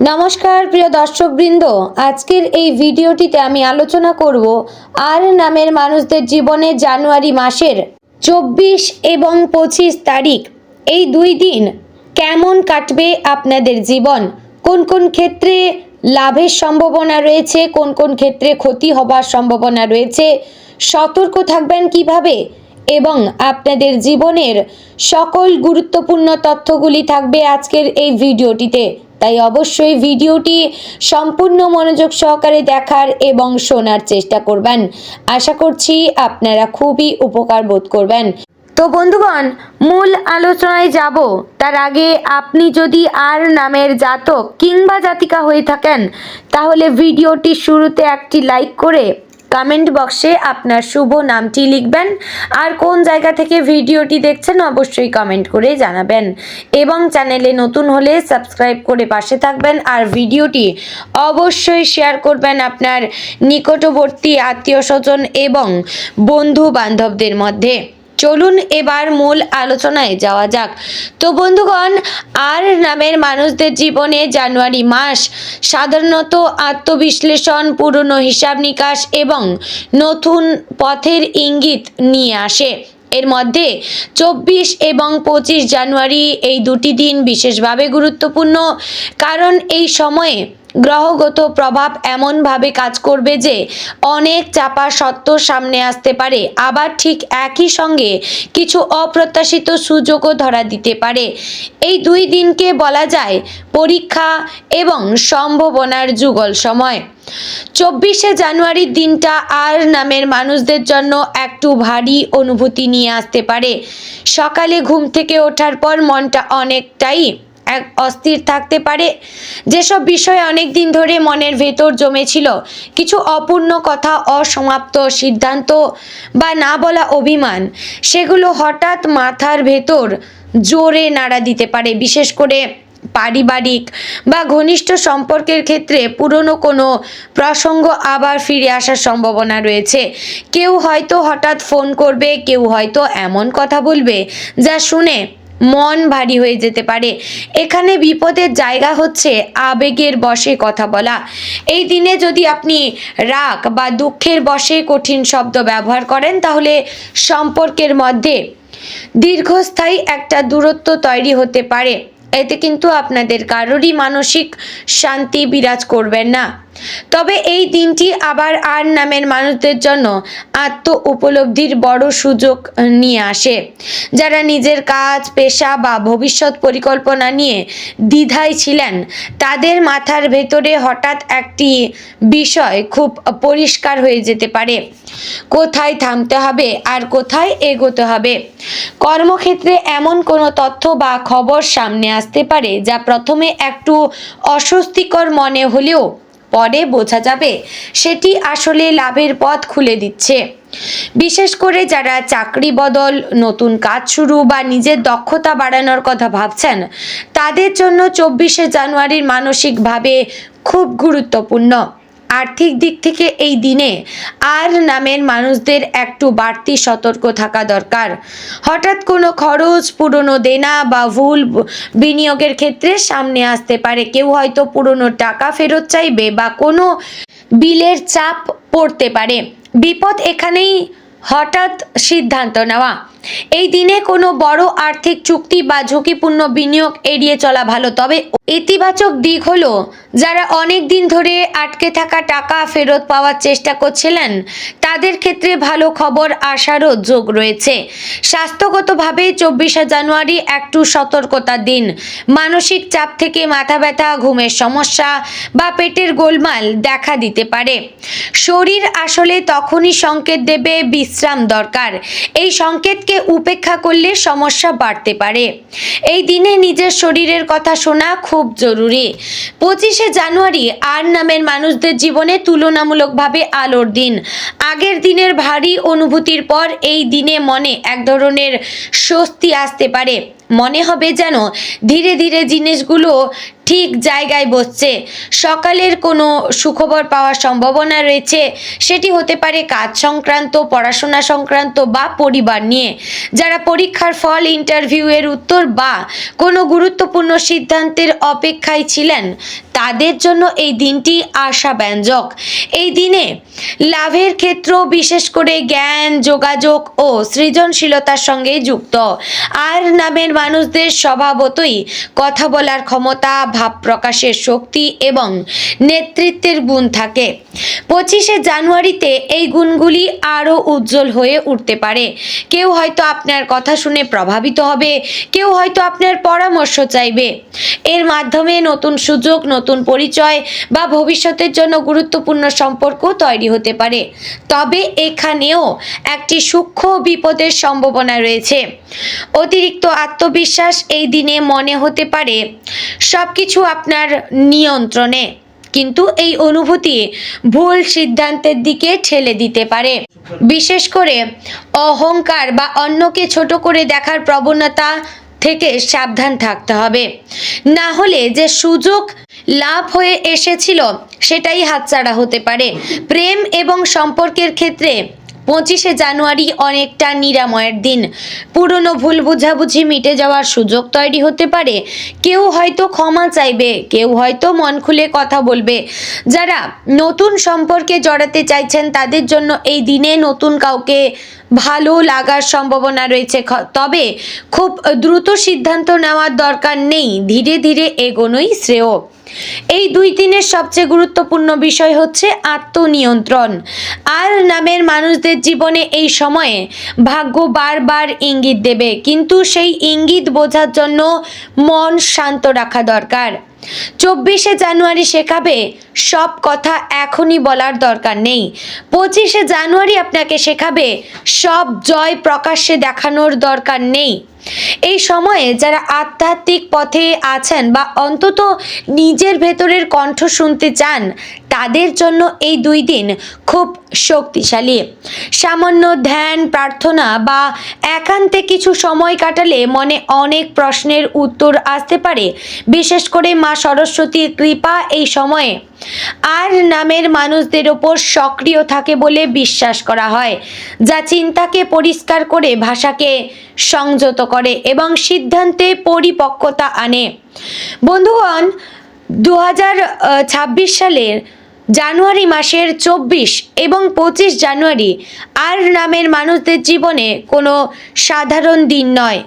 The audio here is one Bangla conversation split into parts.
নমস্কার, প্রিয় দর্শকবৃন্দ। আজকের এই ভিডিওটিতে আমি আলোচনা করব আর নামের মানুষদের জীবনে জানুয়ারি মাসের চব্বিশ এবং পঁচিশ তারিখ। এই দুই দিন কেমন কাটবে আপনাদের জীবন? কোন কোন ক্ষেত্রে লাভের সম্ভাবনা রয়েছে? কোন কোন ক্ষেত্রে ক্ষতি হবার সম্ভাবনা রয়েছে? সতর্ক থাকবেন কীভাবে? এবং আপনাদের জীবনের সকল গুরুত্বপূর্ণ তথ্যগুলি থাকবে আজকের এই ভিডিওটিতে। তাই অবশ্যই ভিডিওটি সম্পূর্ণ মনোযোগ সহকারে দেখার এবং শোনার চেষ্টা করবেন। আশা করছি আপনারা খুবই উপকার বোধ করবেন। তো বন্ধুগণ, মূল আলোচনায় যাব। তার আগে আপনি যদি আর নামের জাতক কিংবা জাতিকা হয়ে থাকেন, তাহলে ভিডিওটি শুরুতে একটি লাইক করে কমেন্ট বক্সে আপনার শুভ নামটি লিখবেন। আর কোন জায়গা থেকে ভিডিওটি দেখছেন অবশ্যই কমেন্ট করে জানাবেন। এবং চ্যানেলে নতুন হলে সাবস্ক্রাইব করে পাশে থাকবেন। আর ভিডিওটি অবশ্যই শেয়ার করবেন আপনার নিকটবর্তী আত্মীয় স্বজন এবং বন্ধু বান্ধবদের মধ্যে। চলুন এবার মূল আলোচনায় যাওয়া যাক। তো বন্ধুগণ, আর নামের মানুষদের জীবনে জানুয়ারি মাস সাধারণত আত্মবিশ্লেষণ, পুরনো হিসাব নিকাশ এবং নতুন পথের ইঙ্গিত নিয়ে আসে। এর মধ্যে চব্বিশ এবং পঁচিশ জানুয়ারি এই দুটি দিন বিশেষভাবে গুরুত্বপূর্ণ, কারণ এই সময়ে গ্রহগত প্রভাব এমনভাবে কাজ করবে যে অনেক চাপা সত্য সামনে আসতে পারে। আবার ঠিক একই সঙ্গে কিছু অপ্রত্যাশিত সুযোগও ধরা দিতে পারে। এই দুই দিনকে বলা যায় পরীক্ষা এবং সম্ভাবনার যুগল সময়। চব্বিশে জানুয়ারির দিনটা আর নামের মানুষদের জন্য একটু ভারী অনুভূতি নিয়ে আসতে পারে। সকালে ঘুম থেকে ওঠার পর মনটা অনেকটাই এক অস্থির থাকতে পারে। যেসব বিষয়ে অনেক দিন ধরে মনের ভেতর জমেছিল, কিছু অপূর্ণ কথা, অসমাপ্ত সিদ্ধান্ত বা না বলা অভিমান, সেগুলো হঠাৎ মাথার ভেতর জোরে নাড়া দিতে পারে। বিশেষ করে পারিবারিক বা ঘনিষ্ঠ সম্পর্কের ক্ষেত্রে পুরনো কোনো প্রসঙ্গ আবার ফিরে আসার সম্ভাবনা রয়েছে। কেউ হয়তো হঠাৎ ফোন করবে, কেউ হয়তো এমন কথা বলবে যা শুনে মন ভারী হয়ে যেতে পারে। এখানে বিপদের জায়গা হচ্ছে আবেগের বশে কথা বলা। এই দিনে যদি আপনি রাগ বা দুঃখের বশে কঠিন শব্দ ব্যবহার করেন, তাহলে সম্পর্কের মধ্যে দীর্ঘস্থায়ী একটা দূরত্ব তৈরি হতে পারে। এতে কিন্তু আপনাদের কারোরই মানসিক শান্তি বিরাজ করবেন না। তবে এই দিনটি আবার আর নামের মানুষদের জন্য আত্ম উপলব্ধির বড় সুযোগ নিয়ে আসে। যারা নিজের কাজ, পেশা বা ভবিষ্যৎ পরিকল্পনা নিয়ে দ্বিধায় ছিলেন, তাদের মাথার ভেতরে হঠাৎ একটি বিষয় খুব পরিষ্কার হয়ে যেতে পারে। কোথায় থামতে হবে আর কোথায় এগোতে হবে? কর্মক্ষেত্রে এমন কোনো তথ্য বা খবর সামনে আসতে পারে যা প্রথমে একটু অস্বস্তিকর মনে হলেও পরে বোঝা যাবে সেটি আসলে লাভের পথ খুলে দিচ্ছে। বিশেষ করে যারা চাকরি বদল, নতুন কাজ শুরু বা নিজের দক্ষতা বাড়ানোর কথা ভাবছেন, তাদের জন্য চব্বিশে জানুয়ারির মানসিকভাবে খুব গুরুত্বপূর্ণ। আর্থিক দিক থেকে এই দিনে আর নামের মানুষদের একটু বাড়তি সতর্ক থাকা দরকার। হঠাৎ কোনো খরচ, পুরনো দেনা বা ভুল বিনিয়োগের ক্ষেত্রে সামনে আসতে পারে। কেউ হয়তো পুরনো টাকা ফেরত চাইবে বা কোনো বিলের চাপ পড়তে পারে। বিপদ এখানেই হঠাৎ সিদ্ধান্ত নেওয়া। এই দিনে কোনো বড় আর্থিক চুক্তি বা ঝুঁকিপূর্ণ বিনিয়োগ এড়িয়ে চলা ভালো, তবে ইতিবাচক দিক হলো, যারা অনেক দিন ধরে আটকে থাকা টাকা ফেরত পাওয়ার চেষ্টা করছিলেন, তাদের ক্ষেত্রে ভালো খবর আসারও যোগ রয়েছে। স্বাস্থ্যগতভাবে চব্বিশে জানুয়ারি একটু সতর্কতার দিন। মানসিক চাপ থেকে মাথা ব্যথা, ঘুমের সমস্যা বা পেটের গোলমাল দেখা দিতে পারে। শরীর আসলে তখনই সংকেত দেবে বিশ্রাম দরকার। এই সংকেতকে উপেক্ষা করলে সমস্যা বাড়তে পারে। এই দিনে নিজের শরীরের কথা শোনা খুব জরুরি। পঁচিশে জানুয়ারি আর নামের মানুষদের জীবনে তুলনামূলকভাবে আলোর দিন। আগের দিনের ভারী অনুভূতির পর এই দিনে মনে এক ধরনের স্বস্তি আসতে পারে। মনে হবে যেন ধীরে ধীরে জিনিসগুলো ঠিক জায়গায় বসছে। সকালের কোনো সুখবর পাওয়ার সম্ভাবনা রয়েছে, সেটি হতে পারে কাজ সংক্রান্ত, পড়াশোনা সংক্রান্ত বা পরিবার নিয়ে। যারা পরীক্ষার ফল ইন্টারভিউয়ের উত্তর বা কোনো গুরুত্বপূর্ণ সিদ্ধান্তের অপেক্ষায় ছিলেন, তাদের জন্য এই দিনটি আশাব্যঞ্জক। এই দিনে লাভের ক্ষেত্র বিশেষ করে জ্ঞান, যোগাযোগ ও সৃজনশীলতার সঙ্গে যুক্ত। আর নামের মানুষদের স্বভাবতই কথা বলার ক্ষমতা ভাব প্রকাশের শক্তি এবং নেতৃত্বের গুণ থাকে। পঁচিশে জানুয়ারিতে এই গুণগুলি আরও উজ্জ্বল হয়ে উঠতে পারে। কেউ হয়তো আপনার কথা শুনে প্রভাবিত হবে, কেউ হয়তো আপনার পরামর্শ চাইবে। এর মাধ্যমে নতুন সুযোগ, নতুন পরিচয় বা ভবিষ্যতের জন্য গুরুত্বপূর্ণ সম্পর্ক তৈরি হতে পারে। তবে এখানেও একটি সূক্ষ্ম বিপদের সম্ভাবনা রয়েছে। অতিরিক্ত আত্মবিশ্বাস এই দিনে মনে হতে পারে সব কিছু আপনার নিয়ন্ত্রণে, কিন্তু এই অনুভূতি ভুল সিদ্ধান্তের দিকে ঠেলে দিতে পারে। বিশেষ করে অহংকার বা অন্যকে ছোট করে দেখার প্রবণতা থেকে সাবধান থাকতে হবে। না হলে যে সুযোগ লাভ হয়ে এসেছিল, সেটাই হাতছাড়া হতে পারে। প্রেম এবং সম্পর্কের ক্ষেত্রে পঁচিশে জানুয়ারি অনেকটা নিরাময়ের দিন। পুরনো ভুল বুঝাবুঝি মিটে যাওয়ার সুযোগ তৈরি হতে পারে। কেউ হয়তো ক্ষমা চাইবে, কেউ হয়তো মন খুলে কথা বলবে। যারা নতুন সম্পর্কে জড়াতে চাইছেন, তাদের জন্য এই দিনে নতুন কাউকে ভালো লাগার সম্ভাবনা রয়েছে। তবে খুব দ্রুত সিদ্ধান্ত নেওয়ার দরকার নেই। ধীরে ধীরে এগোনোই শ্রেয়। এই দুই দিনের সবচেয়ে গুরুত্বপূর্ণ বিষয় হচ্ছে আত্মনিয়ন্ত্রণ। আর নামের মানুষদের জীবনে এই সময়ে ভাগ্য বারবার ইঙ্গিত দেবে, কিন্তু সেই ইঙ্গিত বোঝার জন্য মন শান্ত রাখা দরকার। চব্বিশে জানুয়ারি শেখাবে, সব কথা এখনই বলার দরকার নেই। পঁচিশে জানুয়ারি আপনাকে শেখাবে, সব জয় প্রকাশ্যে দেখানোর দরকার নেই। এই সময়ে যারা আধ্যাত্মিক পথে আছেন বা অন্তত নিজের ভেতরের কণ্ঠ শুনতে চান, তাদের জন্য এই দুই দিন খুব শক্তিশালী। সামান্য ধ্যান, প্রার্থনা বা একান্তে কিছু সময় কাটালে মনে অনেক প্রশ্নের উত্তর আসতে পারে। বিশেষ করে মা সরস্বতীর কৃপা এই সময়ে। আর নামের মানুষদের ওপর সক্রিয় থাকে বলে বিশ্বাস করা হয়। যা চিন্তাকে পরিষ্কার করে ভাষাকে সংযত করে এবং সিদ্ধান্তে পরিপক্কতা আনে। বন্ধুগণ দু সালের জানুয়ারি মাসের চব্বিশ এবং পঁচিশ জানুয়ারি আর নামের মানুষদের জীবনে কোনো সাধারণ দিন নয়।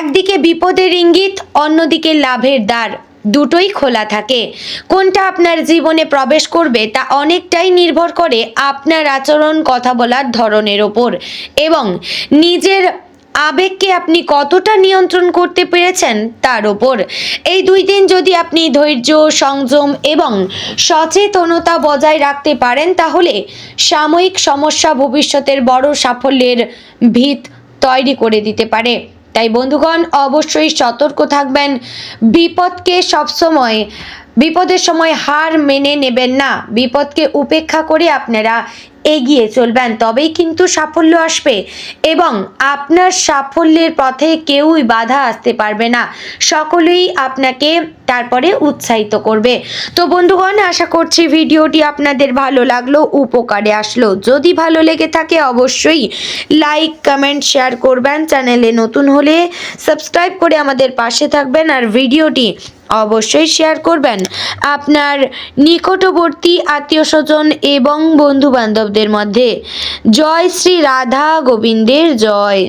একদিকে বিপদের ইঙ্গিত, অন্যদিকে লাভের দ্বার দুটোই খোলা থাকে। কোনটা আপনার জীবনে প্রবেশ করবে তা অনেকটাই নির্ভর করে আপনার আচরণ, কথা বলার ধরনের ওপর এবং নিজের আবেগকে আপনি কতটা নিয়ন্ত্রণ করতে পেরেছেন তার ওপর? এই দুই দিন যদি আপনি ধৈর্য, সংযম এবং সচেতনতা বজায় রাখতে পারেন, তাহলে সাময়িক সমস্যা ভবিষ্যতের বড় সাফল্যের ভিত তৈরি করে দিতে পারে। তাই বন্ধুগণ, অবশ্যই সতর্ক থাকবেন। বিপদকে সবসময়, বিপদের সময় হার মেনে নেবেন না। বিপদকে উপেক্ষা করে আপনারা এগিয়ে চলবেন, তবেই কিন্তু সাফল্য আসবে এবং আপনার সাফল্যের পথে কেউই বাধা আসতে পারবে না। সকলেই আপনাকে তারপরে উৎসাহিত করবে। তো বন্ধুগণ, আশা করছি ভিডিওটি আপনাদের ভালো লাগল, উপকারে আসলো। যদি ভালো লেগে থাকে, অবশ্যই লাইক, কমেন্ট, শেয়ার করবেন। চ্যানেলে নতুন হলে সাবস্ক্রাইব করে আমাদের পাশে থাকবেন আর ভিডিওটি অবশ্যই শেয়ার করবেন। আপনার নিকটবর্তী আত্মীয় স্বজন এবং বন্ধু বান্ধবদের মধ্যে। জয় শ্রী রাধা গোবিন্দের জয়।